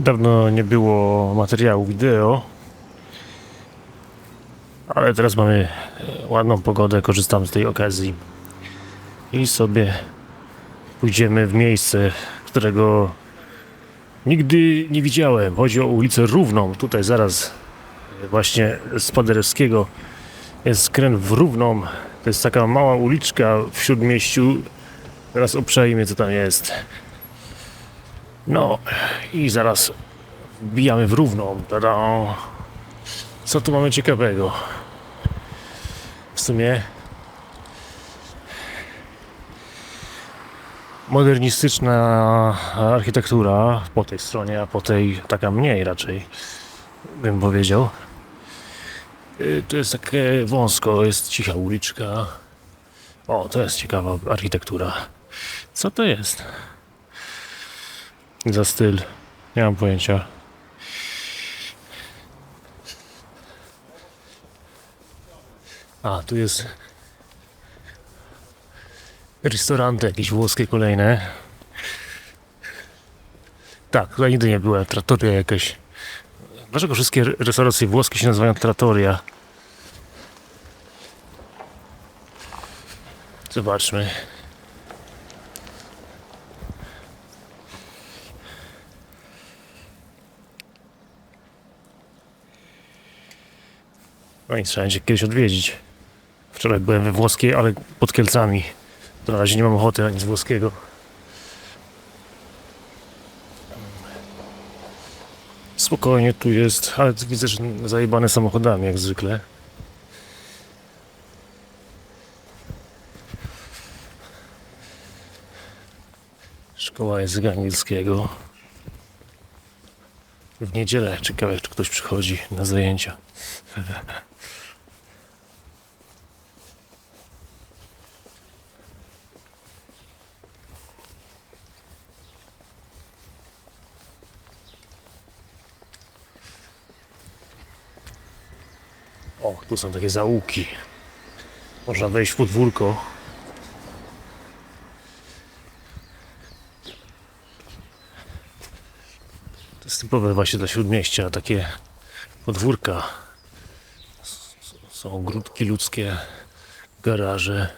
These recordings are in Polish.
Dawno nie było materiału wideo, ale teraz mamy e, ładną pogodę, korzystam z tej okazji i sobie pójdziemy w miejsce, którego nigdy nie widziałem. Chodzi o ulicę Równą, tutaj zaraz e, właśnie z Paderewskiego jest skręt w Równą. To jest taka mała uliczka w Śródmieściu. Teraz uprzejmie co tam jest. No i zaraz wbijamy w równą. Co tu mamy ciekawego? W sumie modernistyczna architektura po tej stronie, a po tej taka mniej raczej bym powiedział. Y, To jest takie wąsko, jest cicha uliczka. O, to jest ciekawa architektura. Co to jest? Za styl. Nie mam pojęcia. A, tu jest restauranty jakieś włoskie kolejne. Tak, tutaj nigdy nie byłem. Trattoria jakaś. Dlaczego wszystkie restauracje włoskie się nazywają trattoria? Zobaczmy. No i trzeba będzie kiedyś odwiedzić. Wczoraj byłem we włoskiej, ale pod Kielcami. To na razie nie mam ochoty na nic włoskiego. Spokojnie tu jest, ale widzę, że zajebane samochodami jak zwykle. Szkoła języka angielskiego. W niedzielę ciekawe, czy ktoś przychodzi na zajęcia. O, tu są takie zaułki. Można wejść w podwórko. To właśnie dla śródmieścia, takie podwórka. Są ogródki ludzkie, garaże.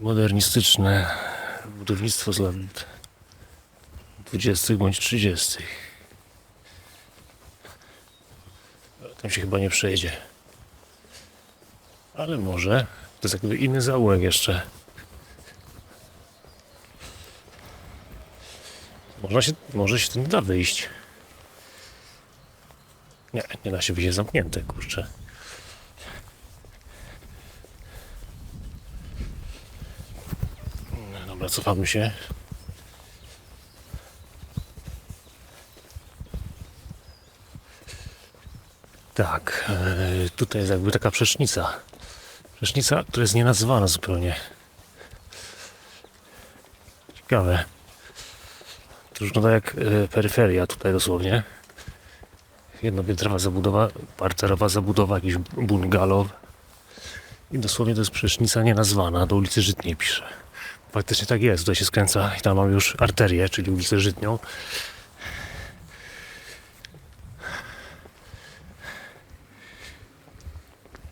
Modernistyczne budownictwo z lat 20 bądź 30. Tam się chyba nie przejdzie. Ale może. To jest jakby inny zaułek jeszcze. Można się, może się tym da wyjść. Nie, nie da się wyjść, zamknięte, kurczę. Dobra, cofamy się. Tak, e, tutaj jest jakby taka przecznica. Przecznica, która jest nienazwana zupełnie. Ciekawe. To wygląda jak e, peryferia tutaj dosłownie. Jednopiętrowa zabudowa, parterowa zabudowa, jakiś bungalow. I dosłownie to jest przecznica nienazwana, do ulicy Żytniej pisze. Faktycznie tak jest, tutaj się skręca i tam mam już arterię, czyli ulicę Żytnią.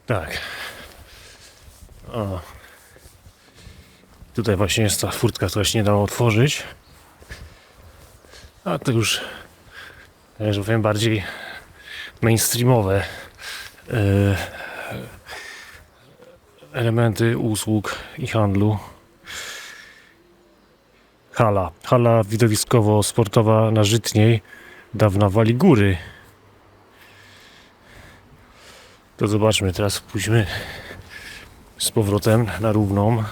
Tak. O. Tutaj właśnie jest ta furtka, która się nie dało otworzyć. A to już, tak że powiem, bardziej mainstreamowe e, elementy usług i handlu. Hala. Hala widowiskowo-sportowa na Żytniej. Dawna Wali Góry. To zobaczmy, teraz pójdźmy z powrotem na równą.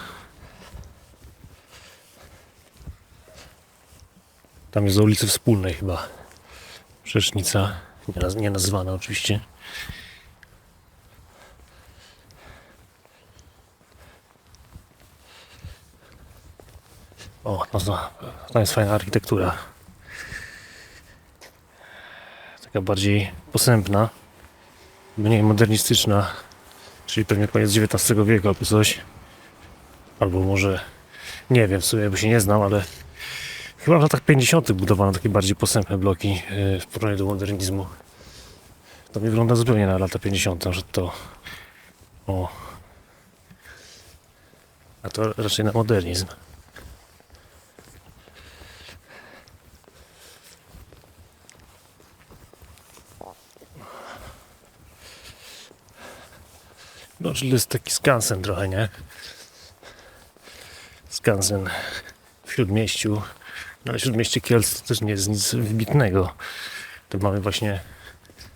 Tam jest do ulicy Wspólnej chyba. Przecznica, nie, naz- nie nazwana oczywiście. O, no to jest fajna architektura. Taka bardziej posępna, mniej modernistyczna, czyli pewnie koniec XIX wieku albo coś. Albo może, nie wiem, w sumie bo się nie znam, ale Chyba w latach 50. budowano takie bardziej posępne bloki e, w porównaniu do modernizmu. To mi wygląda zupełnie na lata 50., że to. O. A to raczej na modernizm. No, czyli jest taki skansen trochę, nie? Skansen w Śródmieściu. No, Śródmieście Kielc też nie jest nic wybitnego. To mamy właśnie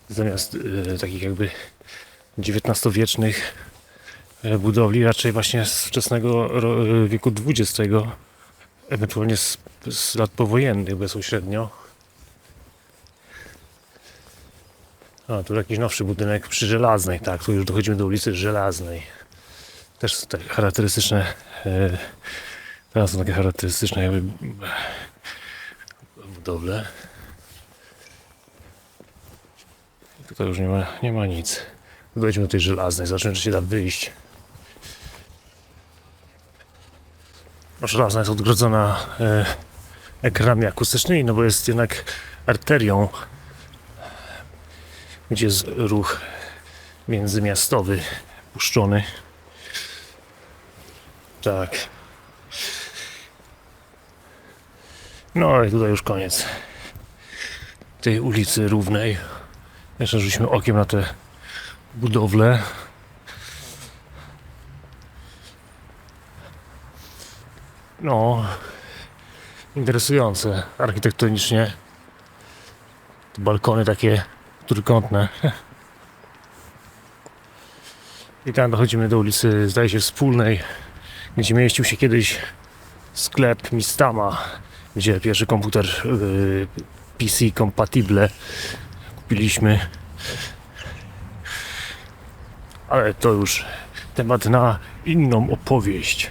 zamiast y, takich jakby XIX-wiecznych e, budowli, raczej właśnie z wczesnego y, wieku XX, ewentualnie z, z lat powojennych bezpośrednio. A, tu jakiś nowszy budynek przy Żelaznej, tak, tu już dochodzimy do ulicy Żelaznej. Też takie charakterystyczne, e, teraz są takie charakterystyczne jakby e, budowle. Tutaj już nie ma, nie ma nic. Dojdźmy do tej Żelaznej, zobaczymy, czy się da wyjść. No, Żelazna jest odgrodzona e, ekranami akustycznymi, no bo jest jednak arterią gdzie jest ruch międzymiastowy puszczony. Tak. No i tutaj już koniec tej ulicy Równej. Jeszcze rzućmy okiem na te budowle. No, interesujące architektonicznie. Te balkony takie trójkątne. I tam dochodzimy do ulicy, zdaje się, Wspólnej, gdzie mieścił się kiedyś sklep Mistama, gdzie pierwszy komputer y, PC Compatible kupiliśmy. Ale to już temat na inną opowieść.